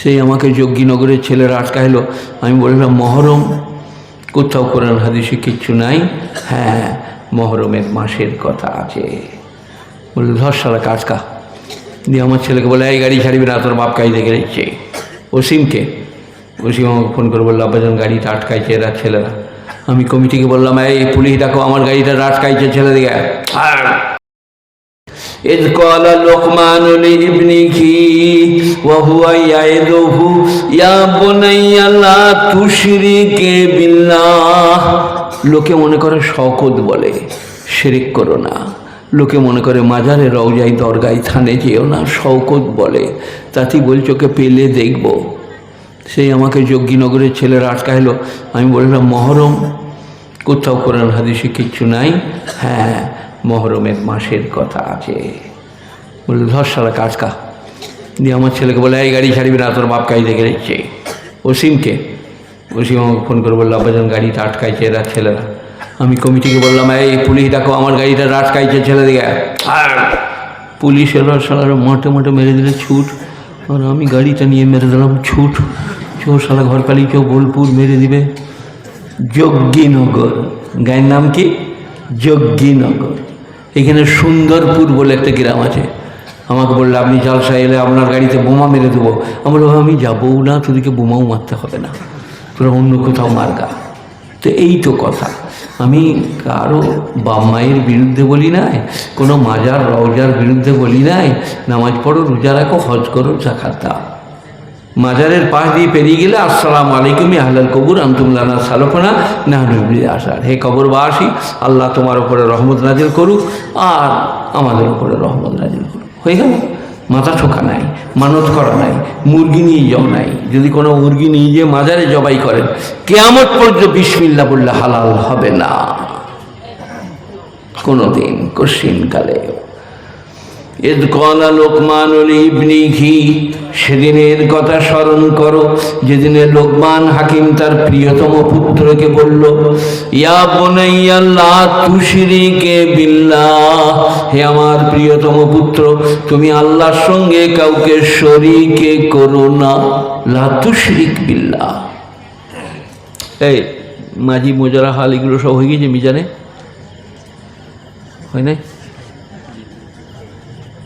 সেই আমাকে যজ্ঞীনগরের ছেলেরা আটকাইলো। আমি বললাম, মহরম? কোথাও কোরআন হাদিসে কিচ্ছু নাই? হ্যাঁ মহরমের মাসের কথা আছে। বলল, ধর সারা কাজকা। দিয়ে আমার ছেলেকে বলে এই গাড়ি ছাড়বি না, তোর বাপ কাজ দেখে দিচ্ছে অসীমকে অসীম আমাকে ফোন করে বলল আব্বাজন গাড়িটা আটকাইছে এরা ছেলেরা। আমি কমিটিকে বললাম, এই পুলিশ ডাকো আমার গাড়িটা আটকাইছে ছেলেদিকে। আর إذ قال لقمان لابنه وهو يعظه يا بني لا تشرك بالله লোকে মনে করে শকত বলে শিরিক করো না লোকে মনে করে মাজারে রওজাই দরগাই থানে যেও না শওকত বলে তাতে বলছে ওকে পেলে দেখব সেই আমাকে যজ্ঞীনগরের ছেলেরা আটকাইলো আমি বললাম মহরম কোথাও কোরআন হাদিসে কিচ্ছু নাই হ্যাঁ মহরমের মাসের কথা আছে। বলল, ধর সারা কাজ কা দিয়ে আমার ছেলেকে বলে, এই গাড়ি ছাড়বি না, তোর বাপ কাজ দেখে দিচ্ছে অসীমকে অসীম আমাকে ফোন করে বলল আব্বাজন গাড়িটা আটকাইছে এরা ছেলেরা। আমি কমিটিকে বললাম, এই পুলিশ ডাকো আমার গাড়িটা আটকাইছে ছেলেদিকে আর পুলিশ এলো সারা মোটে মোটে মেরে দিলে ছুট। আর আমি গাড়িটা নিয়ে মেরে দিলাম ছুট। চো সারা ঘর পালি কেউ বোলপুর মেরে দিবে। যজ্ঞীনগর। গায়ের নাম কি? যজ্ঞীনগর। এখানে সুন্দরপুর বলে একটা গ্রাম আছে। আমাকে বলল, আপনি জালসা এলে আপনার গাড়িতে বোমা মেরে দেবো। আমি বললাম, আমি যাবও না, তোদেরকে বোমাও মারতে হবে না। তোরা অন্য কোথাও মার্গা তো এই তো কথা। আমি কারও বাপ মায়ের বিরুদ্ধে বলি নাই, কোনো মাজার রওজার বিরুদ্ধে বলি নাই। নামাজ পড়ো, রোজা রাখো, হজ করো জাকাত মাজারের পাশ দিয়ে পেরিয়ে গেলে, আসসালাম আলাইকুম আহলাল কবুর আন্তমুল্লানা সালফনা নাহনুবলি আসার হে কবরবাসী, আল্লাহ তোমার উপরে রহমত নাজিল করুক, আর আমাদের উপরে রহমত নাজিল করুক। হয়ে গেল। মাথা ঠোকা নাই, মানত করা নাই, মুরগি নিয়ে যাও নাই। যদি কোনো মুরগি নিয়ে গিয়ে মাজারে জবাই করেন, কেয়ামত পর্যন্ত বিসমিল্লা বললে হালাল হবে না। কোনো দিন কশিনকালেও এদ কলা লোকমান ইবনিহি সেদিনের কথা স্মরণ করো। যেদিনে লোকমান হাকিম তার প্রিয়তম পুত্রকে বলল, ইয়া হে আমার প্রিয়তম পুত্র, তুমি আল্লাহর সঙ্গে কাউকে শরীকে করো না। লা তুশরিক বিল্লাহ। এই মাঝি মোজারা হাল এগুলো সব হয়ে গেছে মিজানে? হয় নাই?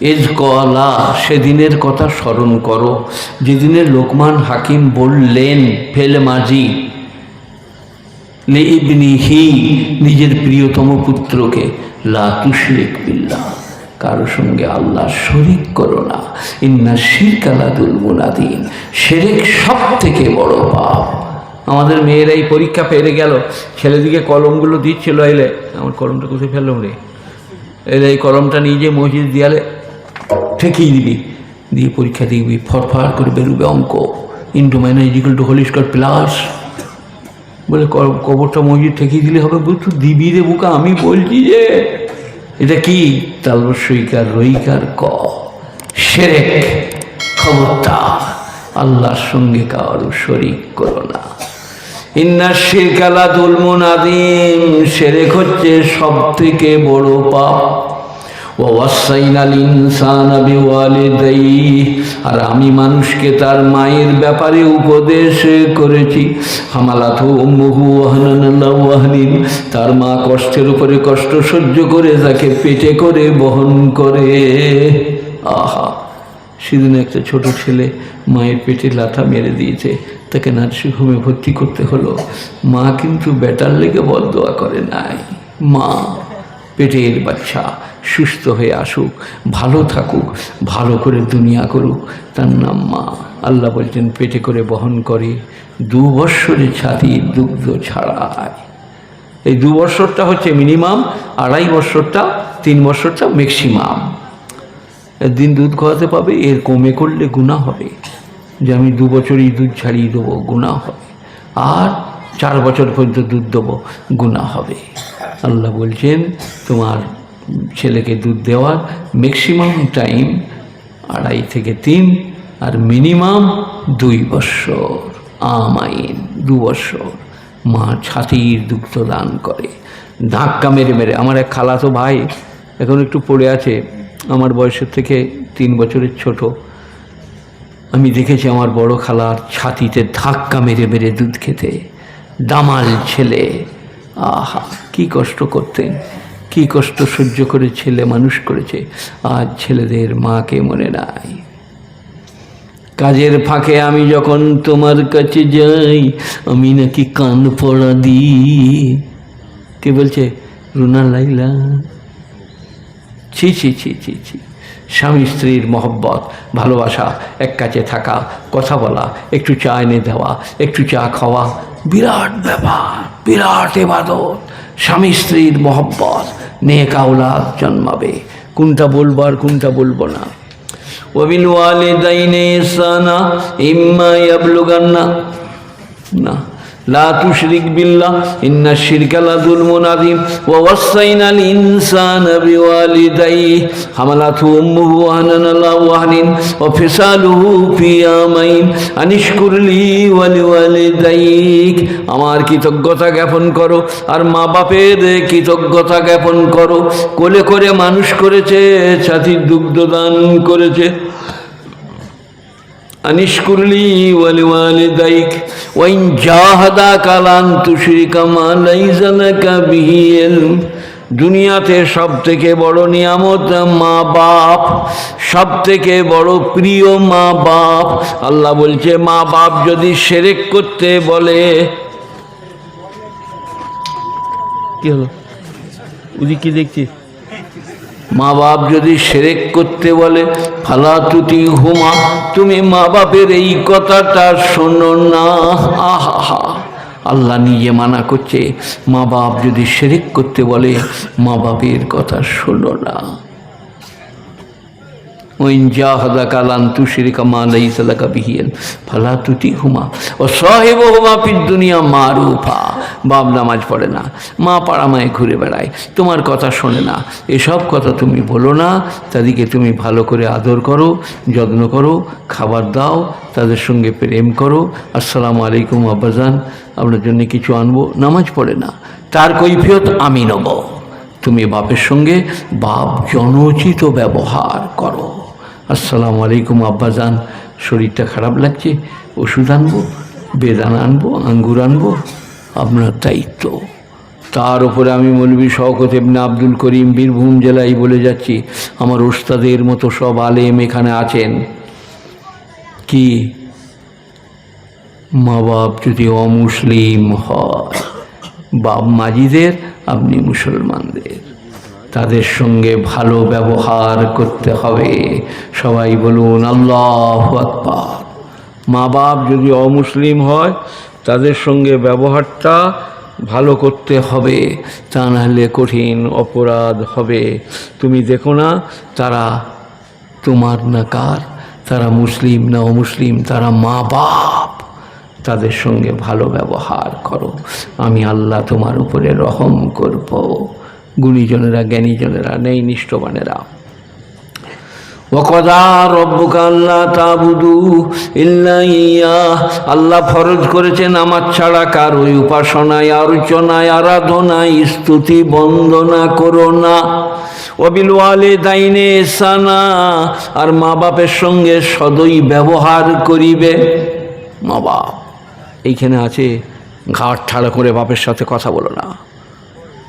এজ কলা, সেদিনের কথা স্মরণ করো। যেদিনের লোকমান হাকিম বললেন, ফেল মাঝি লে ইবনিহি নিজের প্রিয়তম পুত্রকে, লা তুশরিক বিল্লাহ, কারও সঙ্গে আল্লাহ শরিক করো না। ইন্না শিরকালাদুল মুনাদিন, সেরেক সব থেকে বড় পাপ। আমাদের মেয়েরা এই পরীক্ষা পেরে গেল। ছেলেদিকে কলমগুলো দিচ্ছিল, এলে, আমার কলমটা কোথায় ফেললাম রে? এলে এই কলমটা নিয়ে যে মসজিদ দিয়ালে ঠেকিয়ে দিবি। দিয়ে পরীক্ষা দেখবি ফরফর করে বেরোবে অঙ্ক। Into minus is equal to whole square plus বলে কবরটা মসজিদ ঠেকিয়ে দিলে হবে বলছো দিবি রে বুকা, আমি বলছি যে। এটা কি? তালবস্যইকার রইকার ক। সেরেক খবরদার আল্লাহর সঙ্গে কারও শরিক করো না। ইন্না শিরকালা দুলমুন আদিম সেরেক হচ্ছে সব থেকে বড় পাপ। আর আমি মানুষকে তার মায়ের ব্যাপারে উপদেশ করেছি। হামালাথু তার মা কষ্টের উপরে কষ্ট সহ্য করে তাকে পেটে করে বহন করে। আহা, সেদিন একটা ছোট ছেলে মায়ের পেটে লাথা মেরে দিয়েছে। তাকে নার্সিংহোমে ভর্তি করতে হলো। মা কিন্তু বেটার লেগে বদোয়া করে নাই। মা, পেটের বাচ্চা। সুস্থ হয়ে আসুক, ভালো থাকুক, ভালো করে দুনিয়া করুক। তার নাম মা। আল্লাহ বলছেন, পেটে করে বহন করে, দু বৎসরে ছাতির দুগ্ধ ছাড়ায় এই দু বৎসরটা হচ্ছে মিনিমাম, আড়াই বৎসরটা, তিন বৎসরটা ম্যাক্সিমাম দিন দুধ খাওয়াতে পাবে, এর কমে করলে গুণা হবে। যে আমি দু বছরই দুধ ছাড়িয়ে দেবো গুণা হবে। আর চার বছর পর্যন্ত দুধ দেবো গুণা হবে। আল্লাহ বলছেন, তোমার ছেলেকে দুধ দেওয়ার ম্যাক্সিমাম টাইম আড়াই থেকে তিন আর মিনিমাম দুই বৎসর আমাইন দু বৎসর মা ছাতির দুগ্ধ দান করে। ধাক্কা মেরে মেরে। আমার এক খালাতো ভাই এখন একটু পড়ে আছে। আমার বয়সের থেকে তিন বছরের ছোট। আমি দেখেছি আমার বড় খালার ছাতিতে ধাক্কা মেরে মেরে দুধ খেতে। দামাল ছেলে। আহা, কি কষ্ট করতেন। কি কষ্ট সহ্য করে ছেলে মানুষ করেছে। আজ ছেলেদের মাকে মনে নাই। কাজের ফাঁকে আমি যখন তোমার কাছে যাই, আমি নাকি কান পড়া দিই। কে বলছে? রুনা লাইলা। ছি ছি ছি ছি ছি। স্বামী স্ত্রীর মহব্বত, ভালোবাসা, এক কাছে থাকা, কথা বলা, একটু চা এনে দেওয়া, একটু চা খাওয়া, বিরাট ব্যাপার, বিরাট এবাদত। স্বামী স্ত্রীর মহব্বত নিয়ে কাউলা জন্মাবে। কোনটা বলব আর কোনটা বলব না। ওবিল ওয়ালে দাইনে সানা, ইম্মা ইয়াবলুগান্না। না। لا تشرك بالله إن الشرك لظلم عظيم ووصينا الإنسان بوالديه حملته أمه وهنا على وهن وفصاله في عامين أن اشكر لي ولوالديك আমার কৃতজ্ঞতা জ্ঞাপন করো আর মা বাপের কৃতজ্ঞতা জ্ঞাপন করো কোলে করে মানুষ করেছে ছাতির দুগ্ধ দান করেছে أن اشكر لي ولوالديك وإن جاهداك على أن تشرك ما ليس لك به علم দুনিয়াতে সব থেকে বড় নিয়ামত মা বাপ সব থেকে বড় প্রিয় মা বাপ আল্লাহ বলছে মা বাপ যদি সেরেক করতে বলে কি হলো ওদিক কি দেখছিস মা বাপ যদি সেরেক করতে বলে, ফালা তুতি হুমা, তুমি মা বাপের এই কথাটা শোনো না। আহা আল্লাহ নিজে মানা করছে মা বাপ যদি সেরেক করতে বলে মা বাপের কথা শোনো না। তুতি হুমা ও সাহেব হুমা ফির বাপ নামাজ পড়ে না, মা পাড়ামায় ঘুরে বেড়ায়, তোমার কথা শোনে না, এসব কথা তুমি বলো না, তাদেরকে তুমি ভালো করে আদর করো, যত্ন করো, খাবার দাও, তাদের সঙ্গে প্রেম করো, আসসালামু আলাইকুম আব্বাজান, আপনার জন্য কিছু আনব, নামাজ পড়ে না, তার কৈফিয়ত আমি নেব, তুমি বাপের সঙ্গে বাপ জনচিত ব্যবহার করো। আসসালামু আলাইকুম আব্বাজান শরীরটা খারাপ লাগছে, ওষুধ আনব বেদানা আনব, আঙ্গুর আনব, আপনার দায়িত্ব তার উপরে আমি মৌলবী শওকত এমনি আব্দুল করিম বীরভূম জেলায় বলে যাচ্ছি, আমার ওস্তাদের মতো সব আলেম এখানে আছেন। কি? মা বাপ যদি অমুসলিম হয়, বাপ মাজিদের, আপনি মুসলমানদের। তাদের সঙ্গে ভালো ব্যবহার করতে হবে। সবাই বলুন, আল্লাহ মা বাপ যদি অমুসলিম হয়, তাদের সঙ্গে ব্যবহারটা ভালো করতে হবে। তা নাহলে কঠিন অপরাধ হবে। তুমি দেখো না, তারা তোমার না কার? তারা মুসলিম না অমুসলিম? তারা মা বাপ তাদের সঙ্গে ভালো ব্যবহার করো। আমি আল্লাহ তোমার উপরে রহম করব। গুণীজনেরা জ্ঞানীজনেরা নেই নিষ্ঠবানেরা। ওকদা রব্বুকা আল্লাহ তাবুদু ইল্লা ইয়া। আল্লাহ ফরজ করেছেন আমার ছাড়া কারোই উপাসনায় আলোচনায় আরাধনায় স্তুতি বন্দনা করো না। অবিল ওয়ালে দাইনে সানা আর মা বাপের সঙ্গে সদয় ব্যবহার করিবে। মা বাপ, এইখানে আছে, ঘাট ঠাড়া করে বাপের সাথে কথা বলো না।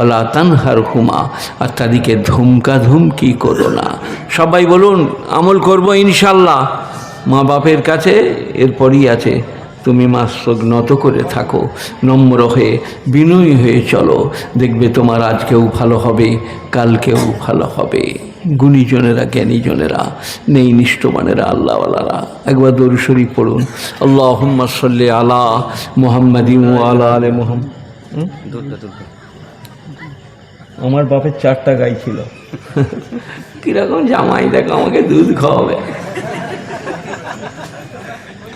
ওলা তানহার হুমা আর তাদেরকে ধুমকা ধুমকি করো না। সবাই বলুন, আমল করব ইনশাল্লাহ মা বাপের কাছে এরপরই আছে, তুমি মাস্তক নত করে থাকো, নম্র হয়ে, বিনয়ী হয়ে চলো। দেখবে তোমার আজকেও ভালো হবে কালকেও ভালো হবে। গুণীজনেরা, জ্ঞানীজনেরা, নেই নিষ্ঠমানেরা, আল্লাহওয়ালারা। একবার দরু শরীফ পড়ুন। আল্লাহ সাল্লি আলা মোহাম্মদিম আলা আলে মোহাম্মদ। আমার বাপের চারটা গাই ছিল। কীরকম জামাই, দেখো আমাকে দুধ খাওয়াবে।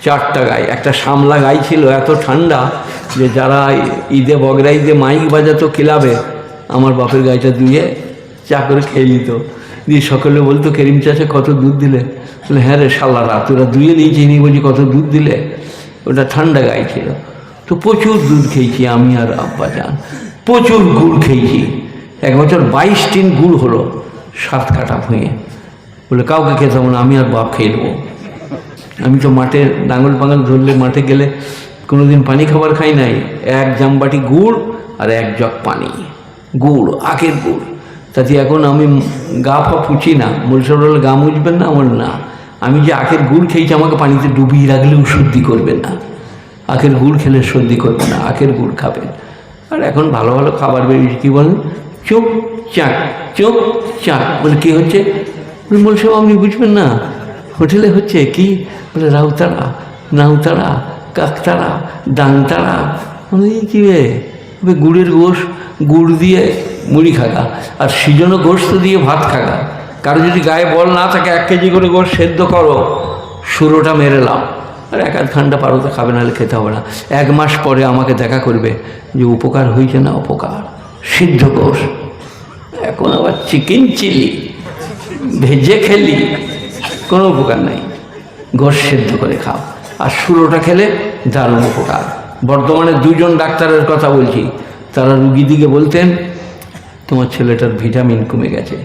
চারটা গাই, একটা সামলা গাই ছিল, এত ঠান্ডা যে যারা ঈদে বগরা ঈদে মাইক বাজাতো ক্লাবে, আমার বাপের গাইটা দুয়ে চা করে খেয়ে নিত। দিয়ে সকলে বলতো, কেরিম চাষে কত দুধ দিলে? বলে হ্যাঁ রে শালারা, তোরা দুয়ে নিয়েছি নি, বলছি, কত দুধ দিলে? ওটা ঠান্ডা গাই ছিল। তো প্রচুর দুধ খেয়েছি আমি আর আব্বা যান প্রচুর গুড় খেয়েছি। এক বছর বাইশ টিন গুড় হলো সাত কাটা ভুঁয়ে বলে, কাউকে খেতে হবে না, আমি আর বাপ খেয়ে নেব। আমি তো মাঠে নাঙল পাঙল ধরলে মাঠে গেলে কোনোদিন পানি খাবার খাই নাই। এক জামবাটি গুড় আর এক জগ পানি। গুড় আখের গুড়। তাতে এখন আমি গা ফা ফুচি না মরিসর বলে গা মুছবেন না আমার না। আমি যে আখের গুড় খেয়েছি, আমাকে পানিতে ডুবিয়ে রাখলেও সর্দি করবে না। আখের গুড় খেলে সর্দি করবে না আখের গুড় খাবেন। আর এখন ভালো ভালো খাবার বেরিয়েছে, কী বলেন? চোখ চাক চোখ চাক। বলে কী হচ্ছে? বলে বলছে আপনি বুঝবেন না। হোটেলে হচ্ছে কি? বলে রাউতারা নাউতারা কাকতারা ডাংতাড়া আমি কী রে? গুড়ের গোশ, গুড় দিয়ে মুড়ি খাগা, আর সিজনো গোস্ত দিয়ে ভাত খাগা। কারও যদি গায়ে বল না থাকে, এক কেজি করে গোশ সেদ্ধ করো। সুরোটা মেরে লাও। আর এক আধ ঘণ্টা পারো তো খাবে, নাহলে খেতে হবে না। এক মাস পরে আমাকে দেখা করবে যে উপকার হয়েছে না অপকার। সিদ্ধ কোষ। এখন আবার চিকেন চিলি, ভেজে খেলি, কোনো উপকার নাই। গোশ সেদ্ধ করে খাও। আর সুরোটা খেলে দারুণ উপকার। বর্তমানে দুজন ডাক্তারের কথা বলছি। তারা রুগীদিকে বলতেন, তোমার ছেলেটার ভিটামিন কমে গেছে।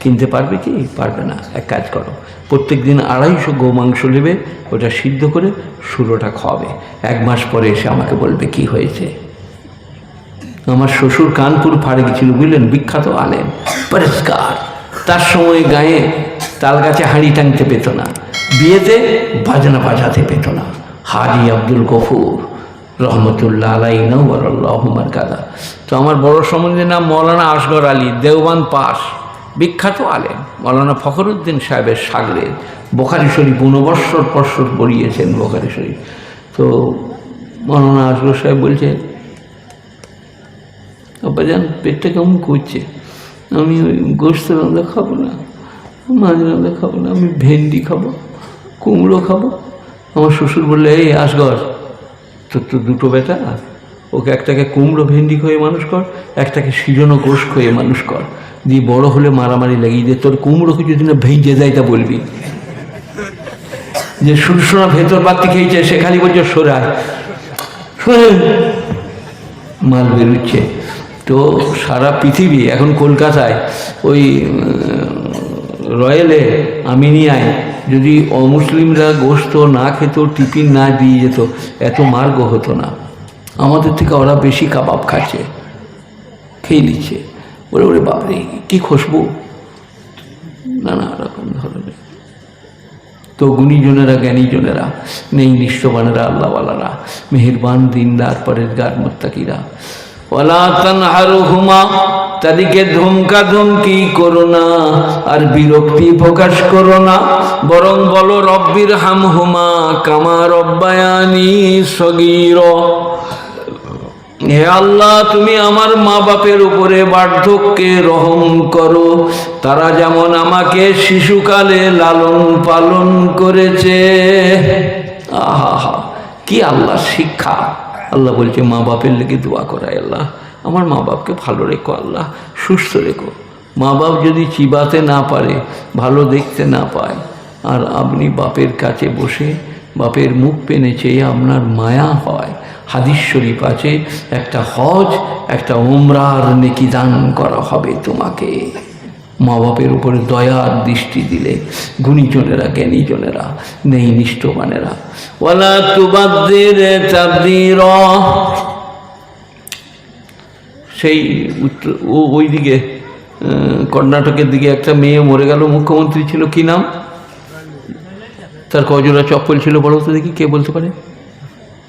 কিনতে পারবে কি? পারবে না। এক কাজ করো। প্রত্যেক দিন আড়াইশো গো মাংস নেবে, ওটা সিদ্ধ করে সুরোটা খাওয়াবে। এক মাস পরে এসে আমাকে বলবে কি হয়েছে। আমার শ্বশুর কানপুর ফাড়ে গেছিল, বুঝলেন? বিখ্যাত আলেন পরিষ্কার। তার সময় গায়ে তাল গাছে হাঁড়ি টাঙতে পেত না, বিয়েতে বাজনা বাজাতে পেত না। হাজি আব্দুল গফুর, রহমতুল্লাহ আলাই নবরুল্লাহমার কাদা তো আমার বড় সম্বন্ধে নাম মৌলানা আসগর আলী, দেওবান পাস বিখ্যাত আলেম। মৌলানা ফখরুদ্দিন সাহেবের সাগরে বোখারি শরীফ ঊনবৎসর পর্ষর পড়িয়েছেন বোখারি শরীফ। তো মৌলানা আসগর সাহেব বলছে আব্বাজান পেটটা কেমন করছে? আমি ওই গোস্ত রান্না খাব না, মাছ রান্না খাব না, আমি ভেন্ডি খাব, কুমড়ো খাব। আমার শ্বশুর বললে, এই আসগর তোর তো দুটো বেটা। ওকে একটাকে কুমড়ো ভেন্ডি খয়ে মানুষ কর, একটাকে সিজনো গোশ খয়ে মানুষ কর। দিয়ে বড় হলে মারামারি লাগিয়ে দিয়ে তোর কুমড়োকে যদি না ভেঙে দেয় তা বলবি। যে সুরসোনা ভেতর বাতি খেয়েছে, সে খালি বলছে শোনেন মাল বেরোচ্ছে। তো সারা পৃথিবী, এখন কলকাতায়, ওই রয়েলে আমিনিয়ায় যদি অমুসলিমরা গোস্ত না খেত, টিফিন না দিয়ে যেত, এত মার্গ হতো না। আমাদের থেকে ওরা বেশি কাবাব খাচ্ছে, খেয়ে নিচ্ছে। বলে ওরে বাপরে, কী খুশবু। নানা রকম ধরনের। তো গুণীজনেরা, জ্ঞানীজনেরা, নেই নিষ্ঠবানেরা, আল্লাহওয়ালারা, মেহেরবান, দিনদার পরের গার মোত্তাকিরা ওলা তানহারু হুমা তাদেরকে ধমকা ধমকি করো না আর বিরক্তি প্রকাশ করো না। বরং বলো, রব্বির হাম হুমা কামা রব্বায়ানি সগীর। হে আল্লাহ, তুমি আমার মা বাপের উপরে বার্ধক্যে রহম করো। তারা যেমন আমাকে শিশুকালে লালন পালন করেছে। আহা, কি আল্লাহ শিক্ষা। আল্লাহ বলছে, মা বাপের লেগে দোয়া করায় আল্লাহ। আমার মা বাপকে ভালো রেখো আল্লাহ, সুস্থ রেখো। মা বাপ যদি চিবাতে না পারে, ভালো দেখতে না পায়, আর আপনি বাপের কাছে বসে বাপের মুখ পেনে চেয়ে আপনার মায়া হয়। হাদিস শরীফ আছে, একটা হজ, একটা ওমরার নেকি দান করা হবে তোমাকে। মা বাপের উপরে দয়ার দৃষ্টি দিলে গুণীজনেরা জ্ঞানীজনেরা নেই নিষ্ঠবানেরা। ওয়ালা তুবাদ্দির তাবদির সেই উত্তর ও ওইদিকে আহ, কর্ণাটকের দিকে একটা মেয়ে মরে গেল মুখ্যমন্ত্রী ছিল কি নাম? তার কজোড়া চপ্পল ছিল বড় তো দেখি কে বলতে পারে?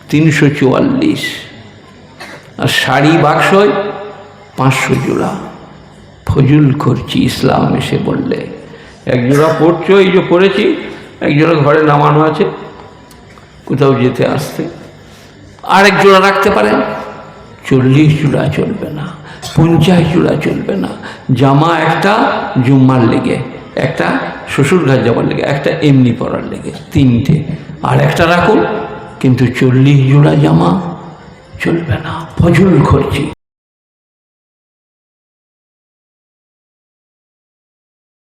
তিনশো চুয়াল্লিশ। আর শাড়ি বাক্সয় পাঁচশো জোড়া। ফজুল করছি, ইসলাম এসে বললে। এক জোড়া পড়ছো, এই যে পড়েছি এক জোড়া ঘরে নামানো আছে, কোথাও যেতে আসতে। আরেক জোড়া রাখতে পারেন। চল্লিশ জোড়া চলবে না, পঞ্চাশ জোড়া চলবে না। জামা একটা জুম্মার লেগে, একটা শ্বশুর ঘর যাওয়ার লেগে, একটা এমনি পরার লেগে, তিনটে। আর একটা রাখুন, কিন্তু চল্লিশ জোড়া জামা চলবে না, ফজল করছি।